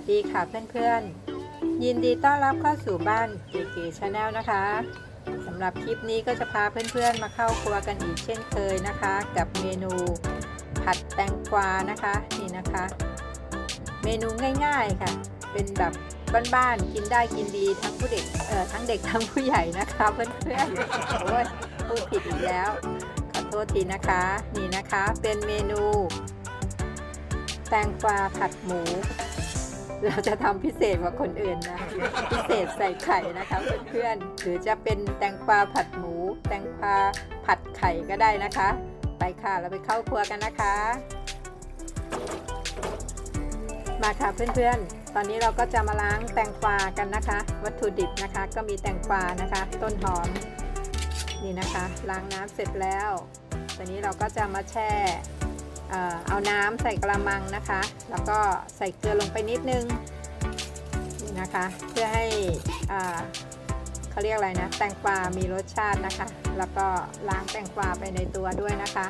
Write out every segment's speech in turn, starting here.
สวัสดีค่ะเพื่อนๆ ยินดีต้อนรับเข้าสู่บ้านเก๋ๆชาแนลนะคะสำหรับคลิปนี้ก็จะพาเพื่อนๆมาเข้าครัวกันอีกเช่นเคยนะคะ กับเมนูผัดแตงกวานะคะนี่นะคะ เมนูง่ายๆค่ะ เป็นแบบบ้านๆกินได้กินดีทั้งผู้เด็กเอ่อทั้งเด็กทั้งผู้ใหญ่นะคะเพื่อนๆโอ้ยพูดผิดอีกแล้วขอโทษทีนะคะนี่นะคะเป็นเมนูแตงกวาผัดหมู เราจะทำพิเศษกว่าคนอื่นนะ พิเศษใส่ไข่นะคะเพื่อนๆหรือจะเป็นแตงกวาผัดหมู แตงกวาผัดไข่ก็ได้นะคะ ไปค่ะเราไปเข้าครัวกันนะคะ มาค่ะเพื่อนๆ ตอนนี้เราก็จะมาล้างแตงกวากันนะคะ วัตถุดิบนะคะ ก็มีแตงกวานะคะ ต้นหอมนี่นะคะ ล้างน้ำเสร็จแล้วตอนนี้เราก็จะมาแช่ เอาน้ำใส่กระมังนะคะ แล้วก็ใส่เกลือลงไปนิดนึงนี่นะคะ เพื่อให้อ่าเขาเรียกอะไรนะ แตงกวา มีรสชาตินะคะ แล้วก็ล้างแตงกวาไปในตัวด้วยนะคะ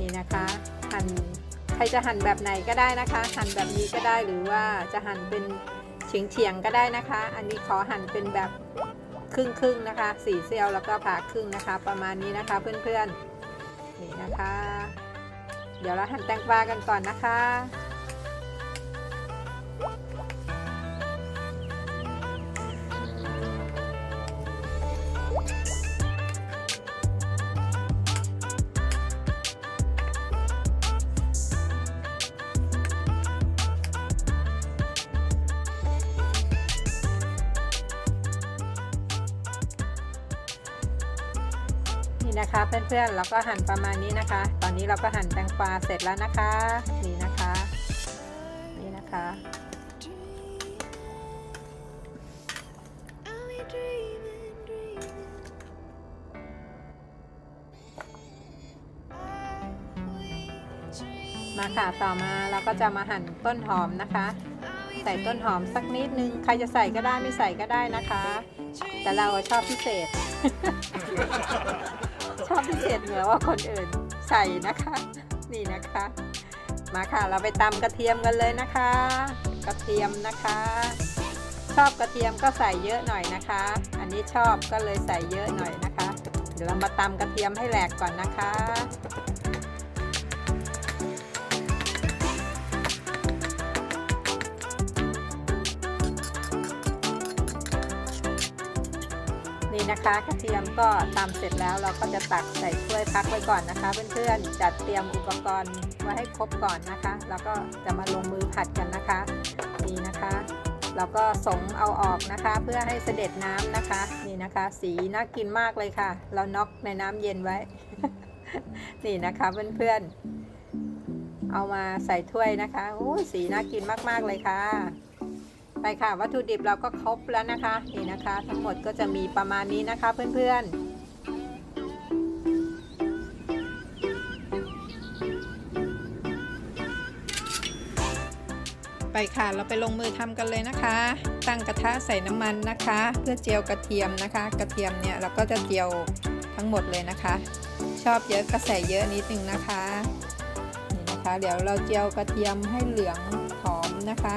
นี่นะคะหั่นใครจะหั่นแบบไหนก็ได้นะคะ หั่นแบบนี้ก็ได้หรือว่าจะหั่นเป็นเฉียงๆก็ได้นะคะ อันนี้ขอหั่นเป็นแบบครึ่งๆนะคะสี่เซลแล้วก็ผ่าครึ่งนะคะ ประมาณนี้นะคะเพื่อนๆนี่นะคะ เดี๋ยวเราหั่นแตงกวากันก่อนนะคะ นี่นะคะเพื่อนๆเราก็หั่นประมาณนี้นะคะ ตอนนี้เราก็หั่นแตงกวาเสร็จแล้วนะคะ นี่นะคะ นี่นะคะ มาค่ะต่อมาเราก็จะมาหั่นต้นหอมนะคะ ใส่ต้นหอมสักนิดนึงใครจะใส่ก็ได้ไม่ใส่ก็ได้นะคะ แต่เราชอบพิเศษ ชอบพิเศษเหนือกว่าคนอื่นใส่นะคะ นี่นะคะ มาค่ะเราไปตำกระเทียมกันเลยนะคะ กระเทียมนะคะ ชอบกระเทียมก็ใส่เยอะหน่อยนะคะ อันนี้ชอบก็เลยใส่เยอะหน่อยนะคะ เดี๋ยวเรามาตำกระเทียมให้แหลกก่อนนะคะ นี่นะคะกระเทียมก็ตำเสร็จแล้วเราก็จะตักใส่ถ้วยพักไว้ก่อนนะคะ เพื่อนๆจัดเตรียมอุปกรณ์ไว้ให้ครบก่อนนะคะ แล้วก็จะมาลงมือผัดกันนะคะนี่นะคะเราก็สงเอาออกนะคะ เพื่อให้เสด็จน้ำนะคะนี่นะคะ สีน่ากินมากเลยค่ะ เราน็อกในน้ำเย็นไว้ นี่นะคะเพื่อนๆเอามาใส่ถ้วยนะคะโอ้สีน่ากินมากๆเลยค่ะ ไปค่ะ วัตถุดิบเราก็ครบแล้วนะคะ นี่นะคะ ทั้งหมดก็จะมีประมาณนี้นะคะเพื่อนๆไปค่ะ เราไปลงมือทำกันเลยนะคะ ตั้งกระทะใส่น้ำมันนะคะ เพื่อเจียวกระเทียมนะคะ กระเทียมเนี่ยเราก็จะเจียวทั้งหมดเลยนะคะ ชอบเยอะก็ใส่เยอะนิดนึงนะคะ นี่นะคะ เดี๋ยวเราเจียวกระเทียมให้เหลืองหอมนะคะ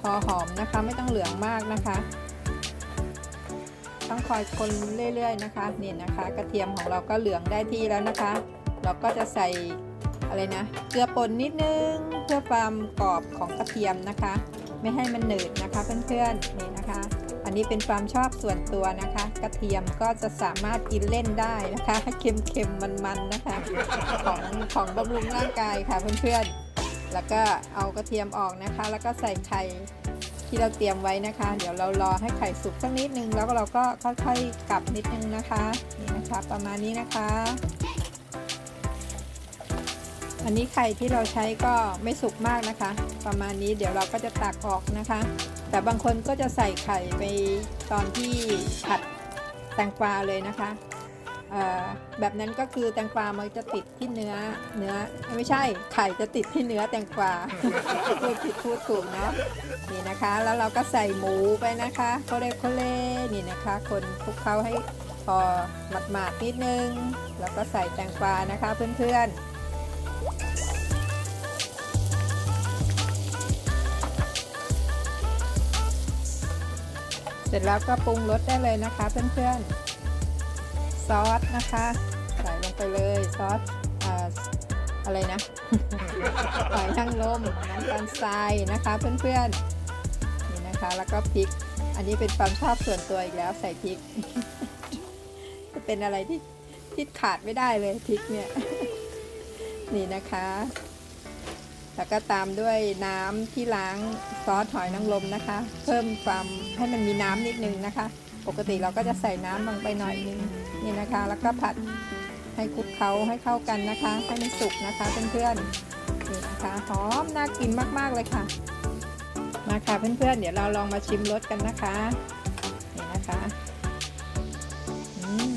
พอหอมนะคะ ไม่ต้องเหลืองมากนะคะ ต้องคอยคนเรื่อยๆนะคะนี่นะคะ กระเทียมของเราก็เหลืองได้ที่แล้วนะคะ เราก็จะใส่อะไรนะเกลือป่นนิดนึงเพื่อความกรอบของกระเทียมนะคะ ไม่ให้มันหนืดนะคะเพื่อนๆนี่นะคะ อันนี้เป็นความชอบส่วนตัวนะคะ กระเทียมก็จะสามารถกินเล่นได้นะคะเค็มๆมันๆนะคะ ของของบำรุงร่างกายค่ะเพื่อนๆ แล้วก็เอากระเทียมออกนะคะ แล้วก็ใส่ไข่ที่เราเตรียมไว้นะคะ เดี๋ยวเรารอให้ไข่สุกสักนิดนึง แล้วเราก็ค่อยๆกลับนิดนึงนะคะ นี่นะคะประมาณนี้นะคะ อันนี้ไข่ที่เราใช้ก็ไม่สุกมากนะคะ ประมาณนี้เดี๋ยวเราก็จะตักออกนะคะ แต่บางคนก็จะใส่ไข่ไปตอนที่ผัดแตงกวาเลยนะคะ แบบนั้นก็คือแตงกวามันจะติดที่เนื้อเนื้อไม่ใช่ไข่จะติดที่เนื้อแตงกวาพูดผิดพูดถูกเนาะนี่นะคะ แล้วเราก็ใส่หมูไปนะคะโคเลโคเลนี่นะคะ คนคลุกเคล้าให้พอหมาดๆนิดนึง แล้วก็ใส่แตงกวานะคะเพื่อนๆ เสร็จแล้วก็ปรุงรสได้เลยนะคะเพื่อนๆ ซอสนะคะ ใส่ลงไปเลยซอสอ่าอะไรนะหอยนางรมน้ำตาลทรายนะคะเพื่อนๆนี่นะคะแล้วก็พริก อันนี้เป็นความชอบส่วนตัวอีกแล้วใส่พริก จะเป็นอะไรที่ที่ขาดไม่ได้เลยพริกเนี่ยนี่นะคะ แล้วก็ตามด้วยน้ำที่ล้างซอสหอยนางรมนะคะ เพิ่มความให้มันมีน้ำนิดนึงนะคะ ปกติเราก็จะใส่น้ำลงไปหน่อยนึงนี่นะคะ แล้วก็ผัดให้คลุกเคล้าให้เข้ากันนะคะ ให้มันสุกนะคะเพื่อนๆนี่นะคะหอมน่ากินมากๆเลยค่ะ มาค่ะเพื่อนๆ เดี๋ยวเราลองมาชิมรสกันนะคะนี่นะคะอืม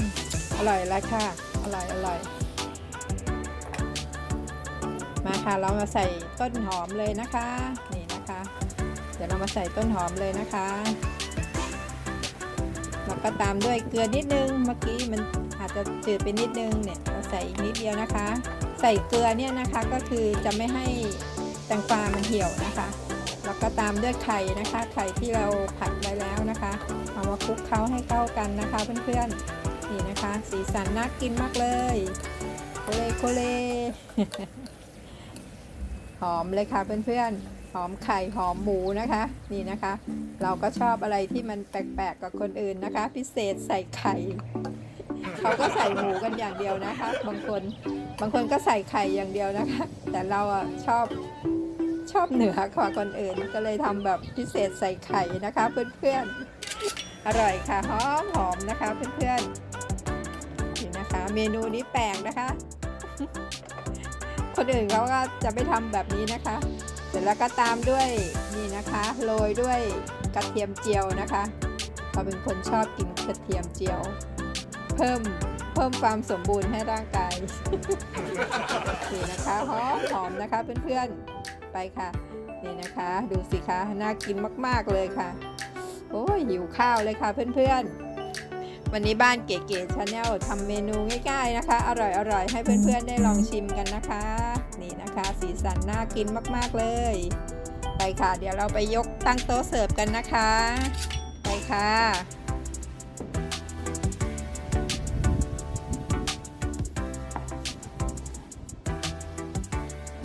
อร่อยแล้วค่ะ อร่อยอร่อยมาค่ะเรามาใส่ต้นหอมเลยนะคะ นี่นะคะ เดี๋ยวเรามาใส่ต้นหอมเลยนะคะ แล้วก็ตามด้วยเกลือนิดนึง เมื่อกี้มันอาจจะจืดไปนิดนึงเนี่ยเราใส่อีกนิดเดียวนะคะ ใส่เกลือเนี่ยนะคะก็คือจะไม่ให้แตงกวามันเหี่ยวนะคะ แล้วก็ตามด้วยไข่นะคะ ไข่ที่เราผัดไว้แล้วนะคะ เอามาคลุกเคล้าให้เข้ากันนะคะเพื่อนๆนี่นะคะ สีสันน่ากินมากเลยโคเลโคเลหอมเลยค่ะเพื่อนๆ หอมไข่หอมหมูนะคะ นี่นะคะ เราก็ชอบอะไรที่มันแปลกๆกับคนอื่นนะคะ พิเศษใส่ไข่เขาก็ใส่หมูกันอย่างเดียวนะคะ บางคนบางคนก็ใส่ไข่อย่างเดียวนะคะ แต่เราอะชอบชอบเหนือกว่าคนอื่นก็เลยทำแบบพิเศษใส่ไข่นะคะ เพื่อนๆอร่อยค่ะหอมหอมนะคะ เพื่อนๆนี่นะคะ เมนูนี้แปลกนะคะ คนอื่นเขาก็จะไม่ทำแบบนี้นะคะ เสร็จแล้วก็ตามด้วยนี่นะคะโรยด้วยกระเทียมเจียวนะคะเราเป็นคนชอบกินกระเทียมเจียว เพิ่มเพิ่มความสมบูรณ์ให้ร่างกายนี่นะคะหอมหอมนะคะเพื่อนๆไปค่ะนี่นะคะ ดูสิคะน่ากินมากๆเลยค่ะ โอ้ยหิวข้าวเลยค่ะเพื่อนๆวันนี้บ้านเก๋ๆชาแนลทำเมนูง่ายๆนะคะ อร่อยๆ ให้เพื่อนๆ ได้ลองชิมกันนะคะ นี่นะคะ สีสันน่ากินมากๆเลย ไปค่ะ เดี๋ยวเราไปยกตั้งโต๊ะเสิร์ฟกันนะคะ ไปค่ะ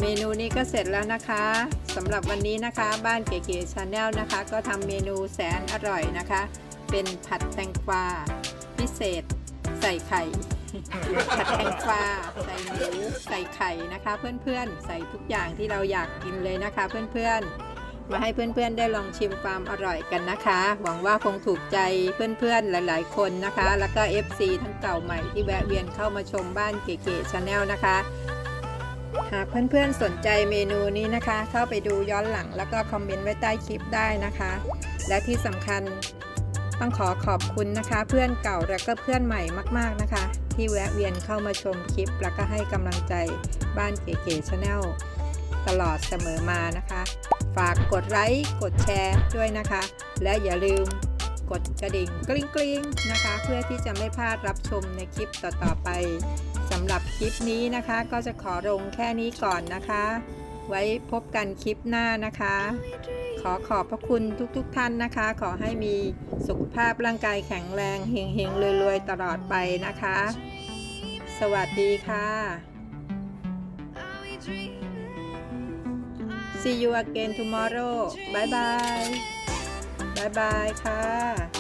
เมนูนี้ก็เสร็จแล้วนะคะสำหรับวันนี้นะคะบ้านเก๋ๆชาแนลนะคะ ก็ทำเมนูแสนอร่อยนะคะ เป็นผัดแตงกวาพิเศษใส่ไข่ ผัดแตงกวาใส่หมูใส่ไข่นะคะ เพื่อนๆ ใส่ทุกอย่างที่เราอยากกินเลยนะคะ เพื่อนๆ มาให้เพื่อนๆได้ลองชิมความอร่อยกันนะคะ หวังว่าคงถูกใจเพื่อนๆหลาย ๆ คนนะคะ แล้วก็ FC ทั้งเก่าใหม่ที่แวะเวียนเข้ามาชมบ้านเก๋ๆชาแนลนะคะหากเพื่อนๆสนใจเมนูนี้นะคะ เข้าไปดูย้อนหลังแล้วก็คอมเมนต์ไว้ใต้คลิปได้นะคะ และที่สำคัญต้องขอขอบคุณนะคะ เพื่อนเก่าและก็เพื่อนใหม่มากๆนะคะ ที่แวะเวียนเข้ามาชมคลิป แล้วก็ให้กำลังใจบ้านเก๋ๆชาแนลตลอดเสมอมานะคะ ฝากกดไลค์กดแชร์ด้วยนะคะ และอย่าลืมกดกระดิ่งกริ๊งกริ๊งนะคะ เพื่อที่จะไม่พลาดรับชมในคลิปต่อๆไปสำหรับคลิปนี้นะคะ ก็จะขอลงแค่นี้ก่อนนะคะ ไว้พบกันคลิปหน้านะคะ อขอบพระคุณทุกๆทท่านนะคะ ขอให้มีสุขภาพร่างกายแข็งแรงเฮงๆรวยๆตลอดไปนะคะ สวัสดีค่ะ See you again tomorrow บายบายบายบายค่ะ